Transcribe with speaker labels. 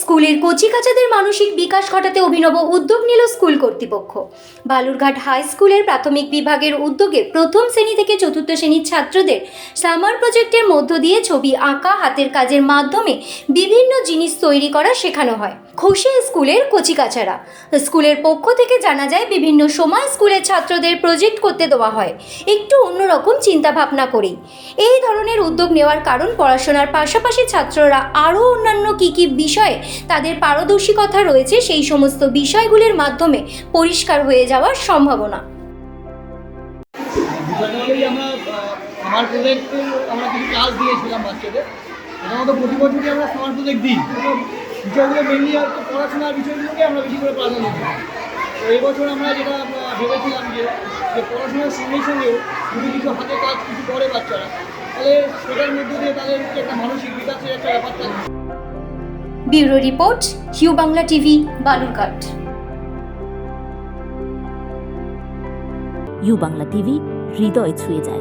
Speaker 1: স্কুলের কচিকাচাদের মানসিক বিকাশ ঘটাতে অভিনব উদ্যোগ নিল স্কুল কর্তৃপক্ষ। বালুরঘাট হাই স্কুলের প্রাথমিক বিভাগের উদ্যোগে প্রথম শ্রেণি থেকে চতুর্থ শ্রেণির ছাত্রদের সামার প্রজেক্টের মধ্য দিয়ে ছবি আঁকা, হাতের কাজের মাধ্যমে বিভিন্ন জিনিস তৈরি করা শেখানো হয়। খুশি স্কুলের কচিকাচারা। স্কুলের পক্ষ থেকে জানা যায়, বিভিন্ন সময় স্কুলের ছাত্রদের প্রজেক্ট করতে দেওয়া হয়। একটু অন্যরকম চিন্তাভাবনা করেই। এই ধরনের উদ্যোগ নেওয়ার কারণ পড়াশোনার পাশাপাশি ছাত্ররা আরও অন্যান্য কী কী বিষয়ে তাদের পারদর্শিকতা রয়েছে, সেই সমস্ত বিষয়গুলির মাধ্যমে পরিষ্কার হয়ে যাওয়ার সম্ভাবনা।
Speaker 2: আমরা প্রজেক্ট আমরা কিছু ক্লাস দিয়েছিলাম বাচ্চাদের। প্রতি বছরই আমরা সামার প্রজেক্ট দিই। বিষয়গুলো মেনলি হয়তো পড়াশোনার বিষয়গুলোকে আমরা বেশি করে প্রাধান্য দিই। তো এই বছর আমরা যেটা ভেবেছিলাম যে যে পড়াশোনার সঙ্গে সঙ্গেও যদি কিছু হাতে কাজ কিছু করে বাচ্চারা। তাহলে সেটার মধ্যে দিয়ে তাদের একটা মানসিক বিকাশের একটা ব্যাপার থাকে।
Speaker 1: Bureau report U Bangla TV Balurghat.
Speaker 3: U Bangla TV হৃদয় ছুঁয়ে যায়।